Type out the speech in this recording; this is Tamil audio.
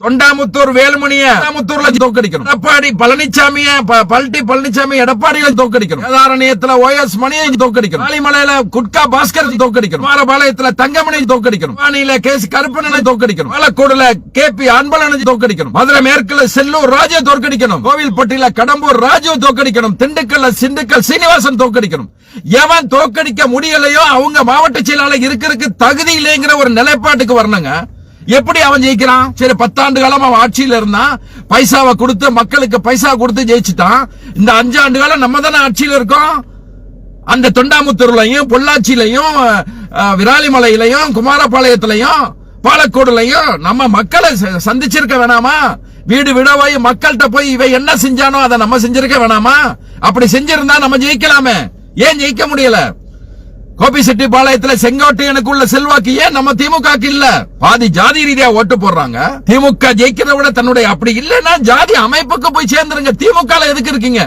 தொண்டாமுத்தூர் வேலுமணிய தொண்டாமுத்தூர்ல தோக்கடிக்கணும் எடப்பாடி பழனிசாமிய ப- பல்டி பழனிசாமி எடப்பாடியில தோக்கடிக்கணும் வேதாரண்யத்துல ஓஎஸ் மணியை தோக்கடிக்கணும் ஆலிமலையில குட்கா பாஸ்கர் தோக்கடிக்கணும் மாரபாளையத்துல தங்கமணி தோக்கடிக்கணும் வாணியில கேஸ் கருப்பணனை தோக்கடிக்கணும் பாலக்கோடுல கே பி அன்பழனை தோக்கடிக்கணும் மதுரை மேற்குல செல்லூர் ராஜா தோற்கடிக்கணும். கோவில்பட்டியில கடம்பூர் ராஜு தோக்கடிக்கணும் திண்டுக்கல்ல சிந்துக்கல் சீனிவாசன் தோக்கடிக்கணும் எவன் தோக்கடிக்க முடியலையோ அவங்க மாவட்ட செயலாளர் இருக்கிறதுக்கு தகுதி இல்லைங்கிற ஒரு நிலைப்பாட்டுக்கு வரணுங்க. எப்படி அவன் ஜெயிக்கிறான்? சரி பத்தாண்டு காலம் அவன் ஆட்சியில இருந்தான் பைசாவை கொடுத்து மக்களுக்கு பைசா கொடுத்து ஜெயிச்சுட்டான். இந்த அஞ்சாண்டு காலம் நம்ம தானே ஆட்சியில இருக்கோம்? அந்த தொண்டாமுத்தூர்லையும் பொள்ளாச்சியிலையும் விராலிமலையிலையும் குமாரபாளையத்திலையும் பாலக்கோடுலையும் நம்ம மக்களை ச- சந்திச்சிருக்க வேணாமா? வீடு வீடா மக்கள்கிட்ட போய் இவன் என்ன செஞ்சானோ அதை நம்ம செஞ்சிருக்க வேணாமா? அப்படி செஞ்சிருந்தா நம்ம ஜெயிக்கலாமே. ஏன் ஜெயிக்க முடியல? கோபி செட்டிபாளையத்துல செங்கோட்டு செங்கோட்டையனுக்கு உள்ள செல்வாக்கு ஏன்? நம்ம திமுக இல்ல. பாதி ஜாதி ரீதியா ஓட்டு போடுறாங்க. திமுக ஜெயிக்கிறத விட தன்னுடைய அப்படி இல்லைன்னா ஜாதி அமைப்புக்கு போய் சேர்ந்துருங்க. திமுக எதுக்கு இருக்கீங்க?